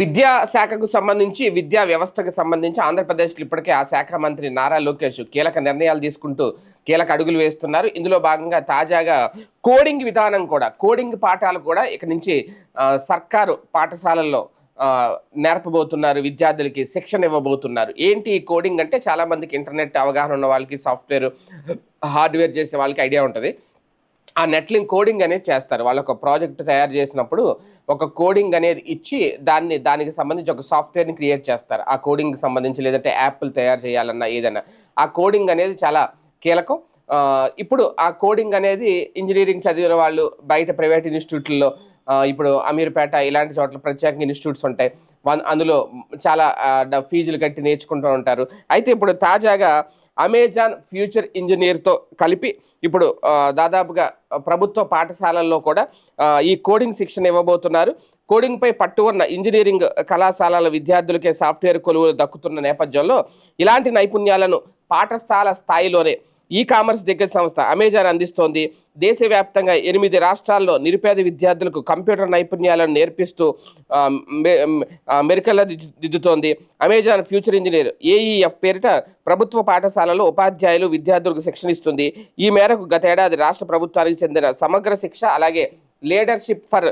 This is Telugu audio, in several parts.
విద్యా శాఖకు సంబంధించి విద్యా వ్యవస్థకు సంబంధించి ఆంధ్రప్రదేశ్కి ఇప్పటికే ఆ శాఖ మంత్రి నారా లోకేష్ కీలక నిర్ణయాలు తీసుకుంటూ కీలక అడుగులు వేస్తున్నారు. ఇందులో భాగంగా తాజాగా కోడింగ్ విధానం కూడా కోడింగ్ పాఠాలు కూడా ఇక నుంచి సర్కారు పాఠశాలల్లో నేర్పబోతున్నారు. విద్యార్థులకి శిక్షణ ఇవ్వబోతున్నారు. ఏంటి ఈ కోడింగ్ అంటే చాలామందికి ఇంటర్నెట్ అవగాహన ఉన్న వాళ్ళకి సాఫ్ట్వేర్ హార్డ్వేర్ చేసే వాళ్ళకి ఐడియా ఉంటుంది. ఆ నెట్లింగ్ కోడింగ్ అనేది చేస్తారు. వాళ్ళు ఒక ప్రాజెక్ట్ తయారు చేసినప్పుడు ఒక కోడింగ్ అనేది ఇచ్చి దాన్ని దానికి సంబంధించి ఒక సాఫ్ట్వేర్ని క్రియేట్ చేస్తారు. ఆ కోడింగ్కి సంబంధించి లేదంటే యాప్లు తయారు చేయాలన్నా ఏదైనా. ఆ కోడింగ్ అనేది చాలా కీలకం. ఇప్పుడు ఆ కోడింగ్ అనేది ఇంజనీరింగ్ చదివిన వాళ్ళు బయట ప్రైవేట్ ఇన్స్టిట్యూట్లలో ఇప్పుడు అమీర్పేట ఇలాంటి చోట్ల ప్రత్యేక ఇన్స్టిట్యూట్స్ ఉంటాయి. వన్- అందులో చాలా డ- ఫీజులు కట్టి నేర్చుకుంటూ ఉంటారు. అయితే ఇప్పుడు తాజాగా అమెజాన్ ఫ్యూచర్ ఇంజనీర్తో కలిపి ఇప్పుడు దాదాపుగా ప్రభుత్వ పాఠశాలల్లో కూడా ఈ కోడింగ్ శిక్షణ ఇవ్వబోతున్నారు. కోడింగ్పై పట్టు ఉన్న ఇంజనీరింగ్ కళాశాలల విద్యార్థులకే సాఫ్ట్వేర్ కొలువులు దక్కుతున్న నేపథ్యంలో ఇలాంటి నైపుణ్యాలను పాఠశాల స్థాయిలోనే ఈ కామర్స్ దిగ్గజ సంస్థ అమెజాన్ అందిస్తోంది. దేశవ్యాప్తంగా ఎనిమిది రాష్ట్రాల్లో నిరుపేద విద్యార్థులకు కంప్యూటర్ నైపుణ్యాలను నేర్పిస్తూ మెరికల్లా దిద్దుతోంది. అమెజాన్ ఫ్యూచర్ ఇంజనీర్ ఏఈఎఫ్ పేరిట ప్రభుత్వ పాఠశాలలో ఉపాధ్యాయులు విద్యార్థులకు శిక్షణ ఇస్తుంది. ఈ మేరకు గత ఏడాది రాష్ట్ర ప్రభుత్వానికి చెందిన సమగ్ర శిక్ష అలాగే leadership for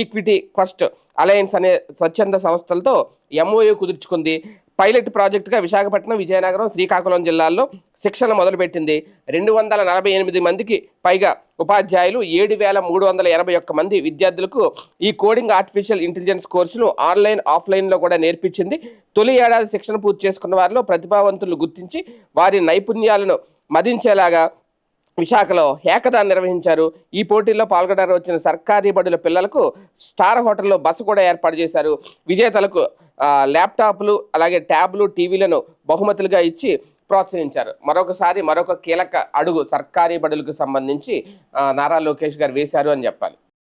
equity quest alliance అనే స్వచ్ఛంద సంస్థలతో ఎంఓయూ కుదుర్చుకుంది. పైలట్ ప్రాజెక్టుగా విశాఖపట్నం విజయనగరం శ్రీకాకుళం జిల్లాల్లో శిక్షణ మొదలుపెట్టింది. రెండు వందల నలభై ఎనిమిది మందికి పైగా ఉపాధ్యాయులు ఏడు వేల మూడు వందల ఎనభై ఒక్క మంది విద్యార్థులకు ఈ కోడింగ్ ఆర్టిఫిషియల్ ఇంటెలిజెన్స్ కోర్సును ఆన్లైన్ ఆఫ్లైన్లో కూడా నేర్పించింది. తొలి ఏడాది శిక్షణ పూర్తి చేసుకున్న వారిలో ప్రతిభావంతులు గుర్తించి వారి నైపుణ్యాలను మదించేలాగా విశాఖలో ఏకదాన్ నిర్వహించారు. ఈ పోటీల్లో పాల్గొనడానికి వచ్చిన సర్కారీ బడుల పిల్లలకు స్టార్ హోటల్లో బస్సు కూడా ఏర్పాటు చేశారు. విజేతలకు ల్యాప్టాప్లు అలాగే ట్యాబ్లు టీవీలను బహుమతులుగా ఇచ్చి ప్రోత్సహించారు. మరొకసారి మరొక కీలక అడుగు సర్కారీ బడులకు సంబంధించి నారా లోకేష్ గారు వేశారు అని చెప్పాలి.